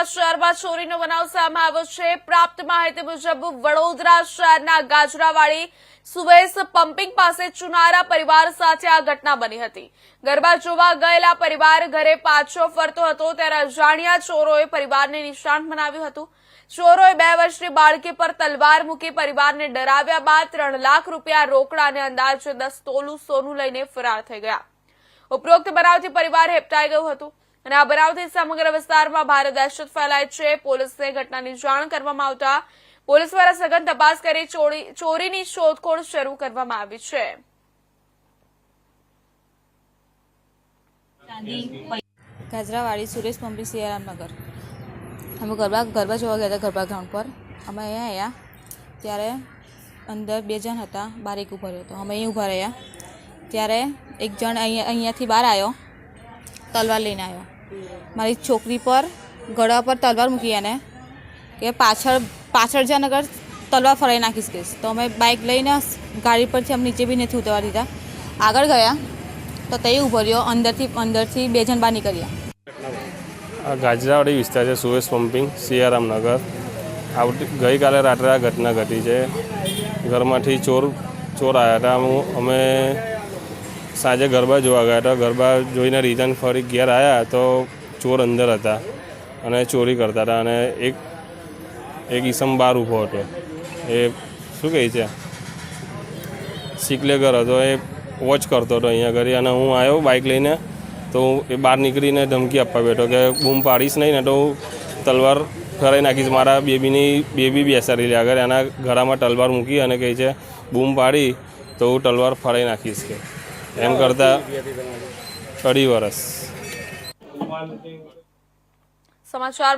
વડોદરા શહેરમાં ચોરીનો બનાવ સામે આવ્યો છે. પ્રાપ્ત માહિતી મુજબ, વડોદરા શહેરના ગાજરાવાડી સુવેશ પમ્પિંગ પાસે ચુનારા પરિવાર સાથે આ ઘટના બની હતી. ગરબા જોવા ગયેલા પરિવાર ઘરે પાછો ફરતો હતો. ત્યારે અજાણ્યા ચોરોએ પરિવારને નિશાન બનાવ્યું હતું. ચોરોએ બે વર્ષની બાળકી પર તલવાર મૂકી પરિવારને ડરાવ્યા બાદ ત્રણ લાખ રૂપિયા રોકડા અને અંદાજે દસ તોલું સોનું લઈને ફરાર થઈ ગયા. ઉપરોક્ત બનાવથી પરિવાર હેપટાઈ ગયું હતું. અને આ બનાવથી સમગ્ર વિસ્તારમાં ભારે દહેશત ફેલાય છે. પોલીસને ઘટનાની જાણ કરવામાં આવતા પોલીસ દ્વારા સઘન તપાસ કરી ચોરી, ચોરીની શોધખોળ શરૂ કરવામાં આવી છે. ગાજરાવાડી સુરેશ પંપી, સિયારામનગર. અમે ગરબા ગરબા જોવા ગયા હતા ગરબા ગ્રાઉન્ડ પર. અમે અહીંયા આવ્યા ત્યારે અંદર બે જણ હતા બાર એક ઊભો રહ્યો હતો અમે અહીં ઊભા રહ્યા. ત્યારે એક જણ અહીંયા, અહીંયાથી બહાર આવ્યો, તલવાર લઈને આવ્યો. મારી છોકરી પર ગળા પર તલવાર મૂકી એને કે પાછળ પાછળ જ્યાં નગર તલવાર ફરાઈ નાખીશ કહીશ તો અમે બાઇક લઈને ગાડી પરથી અમે નીચે બી નથી ઉતરવા દીધા. આગળ ગયા, તો તે ઊભો રહ્યો, અંદરથી અંદરથી બે જણ બહાર નીકળ્યા. ગાજરાવાડી વિસ્તાર છે, સુરેશ પમ્પિંગ સિયારામનગર આવતી, ગઈકાલે રાત્રે આ ઘટના ઘટી છે. ઘરમાંથી ચોર ચોર આવ્યા હતા. હું, અમે સાંજે ગરબા જોવા ગયા હતા. ગરબા જોઈને રિટર્ન ફરી ઘેર આવ્યા તો ચોર અંદર હતા અને ચોરી કરતા હતા અને એક એક ઈસમ બહાર ઊભો હતો. એ શું કહે છે? શીકલેગર હતો. એ વોચ કરતો હતો અહીંયા ઘરે અને હું આવ્યો બાઇક લઈને તો એ બહાર નીકળીને ધમકી આપવા બેઠો કે બૂમ પાડીશ નહીં ને તો હું તલવાર ફરાઈ નાખીશ મારા બેબીની, બેબી બેસાડી લે આગળ. એના ગળામાં તલવાર મૂકી અને કહે છે, બૂમ પાડી તો હું તલવાર ફરાઈ નાખીશ કે. એમ કરતાં અઢી વર્ષ સમાચાર